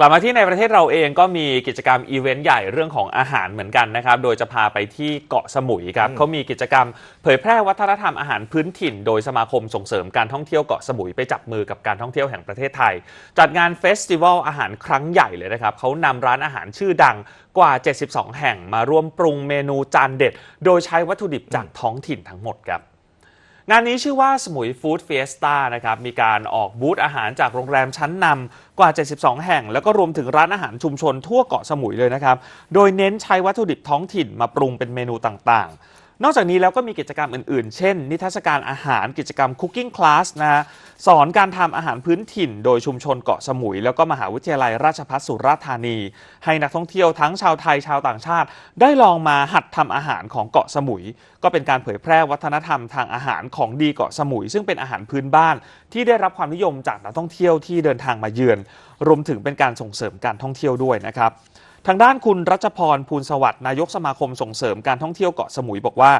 กลับมาที่ในประเทศเราเองก็มีกิจกรรมอีเวนต์ใหญ่เรื่องของอาหารเหมือนกันนะครับ โดยจะพาไปที่เกาะสมุยครับอืมเขามีกิจกรรมเผยแพร่วัฒนธรรมอาหารพื้นถิ่น โดยสมาคมส่งเสริมการท่องเที่ยวเกาะสมุยไปจับมือกับการท่องเที่ยวแห่งประเทศไทย จัดงานเฟสติวัลอาหารครั้งใหญ่เลยนะครับเขานำร้านอาหารชื่อดังกว่า 72 แห่งมาร่วมปรุงเมนูจานเด็ด โดยใช้วัตถุดิบจากท้องถิ่นทั้งหมดครับ งานนี้ชื่อว่าสมุยฟู้ดเฟียสตานะครับ มีการออกบูธอาหารจากโรงแรมชั้นนำกว่า 72 แห่ง แล้วก็รวมถึงร้านอาหารชุมชนทั่วเกาะสมุยเลยนะครับ โดยเน้นใช้วัตถุดิบท้องถิ่นมาปรุงเป็นเมนูต่างๆ นอกจากนี้แล้วก็มีกิจกรรมอื่นๆ เช่น นิทรรศการอาหารกิจกรรมคุกกิ้งคลาสนะฮะสอนการทำอาหารพื้นถิ่น โดยชุมชนเกาะสมุย แล้วก็มหาวิทยาลัยราชภัฏสุราษฎร์ธานี ให้นักท่องเที่ยวทั้งชาวไทยชาวต่างชาติ ได้ลองมาหัดทำอาหารของเกาะสมุย ก็เป็นการเผยแพร่วัฒนธรรมทางอาหารของดีเกาะสมุย ซึ่งเป็นอาหารพื้นบ้าน ที่ได้รับความนิยมจากนักท่องเที่ยวที่เดินทางมาเยือน รวมถึงเป็นการส่งเสริมการท่องเที่ยวด้วยนะครับ ทางด้านคุณรัชพรภูลสวัสดิ์นายกสมาคมส่งเสริมการท่องเที่ยวเกาะสมุยบอกว่า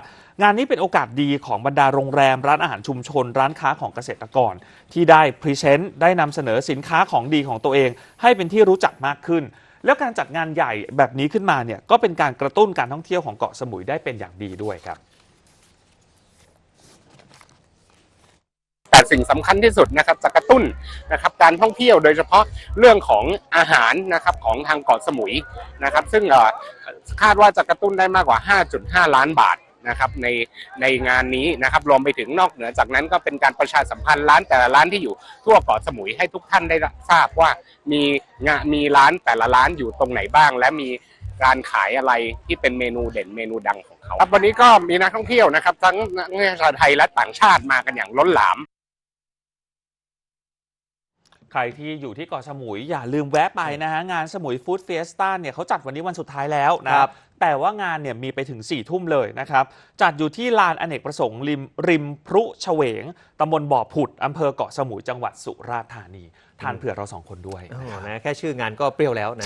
งานนี้เป็นโอกาสดีของบรรดาโรงแรม ร้านอาหารชุมชน ร้านค้าของเกษตรกร ที่ได้พรีเซนต์ได้นำเสนอสินค้าของดีของตัวเอง ให้เป็นที่รู้จักมากขึ้น แล้วการจัดงานใหญ่แบบนี้ขึ้นมาเนี่ยก็เป็นการกระตุ้นการท่องเที่ยวของเกาะสมุยได้เป็นอย่างดีด้วยครับ แต่ สิ่งสำคัญที่สุดนะครับจะกระตุ้นนะครับการท่องเที่ยวโดยเฉพาะเรื่องของอาหารนะครับของทางเกาะสมุยนะครับ ซึ่งคาดว่าจะกระตุ้นได้มากกว่า 5.5 ล้านบาทนะครับในในงานนี้นะครับรวมไปถึงนอกเหนือจากนั้นก็เป็นการประชาสัมพันธ์ร้านแต่ละร้านที่อยู่ทั่วเกาะสมุยให้ทุกท่านได้ทราบว่ามีงานมีร้านแต่ละร้านอยู่ตรงไหนบ้าง และมีการขายอะไรที่เป็นเมนูเด่นเมนูดังของเขาครับวันนี้ก็มีนักท่องเที่ยวนะครับ ทั้งนักท่องเที่ยวชาวไทยและต่างชาติมากันอย่างล้นหลาม ใครที่อยู่ที่เกาะสมุยอย่าลืมแวะไปนะฮะ งานสมุยฟู้ดเฟียสต้าเนี่ยเขาจัดวันนี้วันสุดท้ายแล้วนะครับแต่ว่างานเนี่ยมีไปถึง4ี่ทุ่มเลยนะครับ จัดอยู่ที่ลานอเนกประสงค์ริมริมพรุเฉวงตำบลบ่อผุดอำเภอเกาะสมุยจังหวัดสุราษฎร์ธานี ทานเผื่อเราสองคนด้วยโอ้นะครับนะแค่ชื่องานก็เปรี้ยวแล้วนะ